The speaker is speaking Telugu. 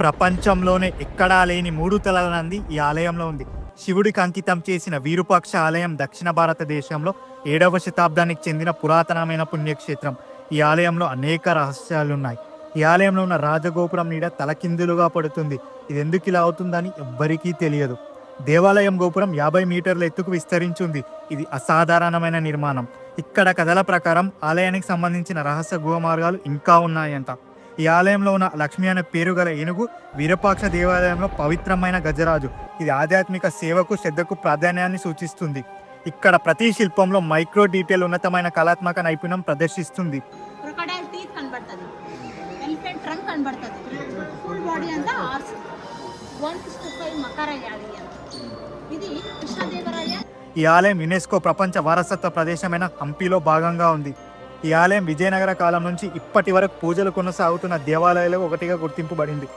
ప్రపంచంలోనే ఎక్కడా లేని మూడు తలల నంది ఈ ఆలయంలో ఉంది. శివుడికి అంకితం చేసిన విరూపాక్ష ఆలయం దక్షిణ భారతదేశంలో ఏడవ శతాబ్దానికి చెందిన పురాతనమైన పుణ్యక్షేత్రం. ఈ ఆలయంలో అనేక రహస్యాలున్నాయి. ఈ ఆలయంలో ఉన్న రాజగోపురం నీడ తలకిందులుగా పడుతుంది. ఇది ఎందుకు ఇలా అవుతుందని ఎవ్వరికీ తెలియదు. దేవాలయం గోపురం యాభై మీటర్ల ఎత్తుకు విస్తరించింది. ఇది అసాధారణమైన నిర్మాణం. ఇక్కడ కథల ప్రకారం ఆలయానికి సంబంధించిన రహస్య గుహ మార్గాలు ఇంకా ఉన్నాయంట. ఈ ఆలయంలో ఉన్న లక్ష్మి అనే పేరు గల ఏనుగు వీరపాక్ష దేవాలయంలో పవిత్రమైన గజరాజు. ఇది ఆధ్యాత్మిక సేవకు శ్రద్ధకు ప్రాధాన్యాన్ని సూచిస్తుంది. ఇక్కడ ప్రతి శిల్పంలో మైక్రో డీటెయిల్ ఉన్నతమైన కళాత్మక నైపుణ్యం ప్రదర్శిస్తుంది. ఈ ఆలయం యునెస్కో ప్రపంచ వారసత్వ ప్రదేశమైన హంపీలో భాగంగా ఉంది. ఈ ఆలయం విజయనగర కాలం నుంచి ఇప్పటి వరకు పూజలు కొనసాగుతున్న దేవాలయాలకు ఒకటిగా గుర్తింపబడింది.